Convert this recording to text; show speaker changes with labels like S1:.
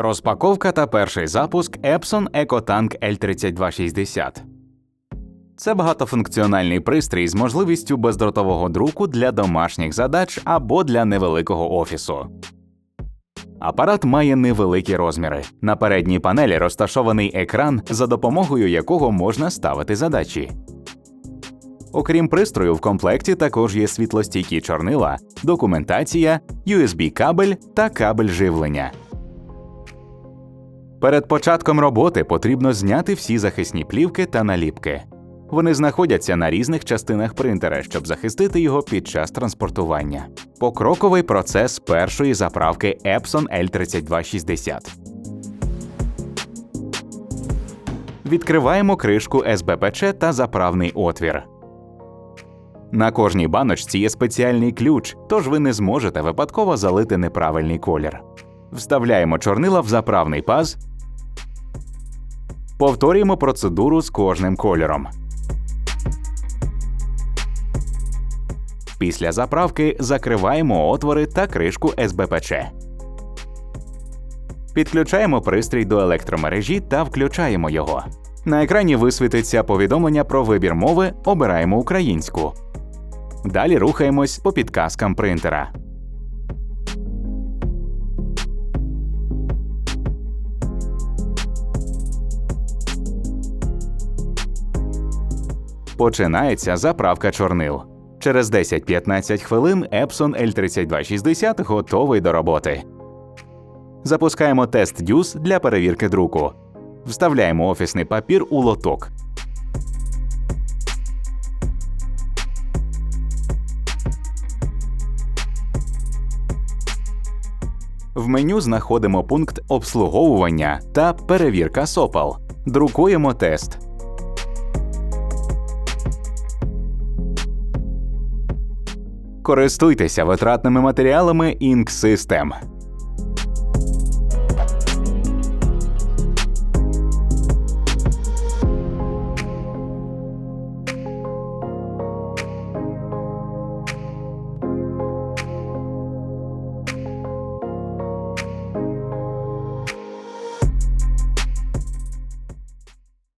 S1: Розпаковка та перший запуск Epson EcoTank L3260. Це багатофункціональний пристрій з можливістю бездротового друку для домашніх задач або для невеликого офісу. Апарат має невеликі розміри. На передній панелі розташований екран, за допомогою якого можна ставити задачі. Окрім пристрою, в комплекті також є світлостійкі чорнила, документація, USB-кабель та кабель живлення. Перед початком роботи потрібно зняти всі захисні плівки та наліпки. Вони знаходяться на різних частинах принтера, щоб захистити його під час транспортування. Покроковий процес першої заправки Epson L3260. Відкриваємо кришку СБПЧ та заправний отвір. На кожній баночці є спеціальний ключ, тож ви не зможете випадково залити неправильний колір. Вставляємо чорнила в заправний паз. Повторюємо процедуру з кожним кольором. Після заправки закриваємо отвори та кришку СБПЧ. Підключаємо пристрій до електромережі та включаємо його. На екрані висвітиться повідомлення про вибір мови. Обираємо українську. Далі рухаємось по підказкам принтера. Починається заправка чорнил. Через 10-15 хвилин Epson L3260 готовий до роботи. Запускаємо тест DUS для перевірки друку. Вставляємо офісний папір у лоток. В меню знаходимо пункт обслуговування та перевірка сопал. Друкуємо тест. Користуйтеся витратними матеріалами Ink.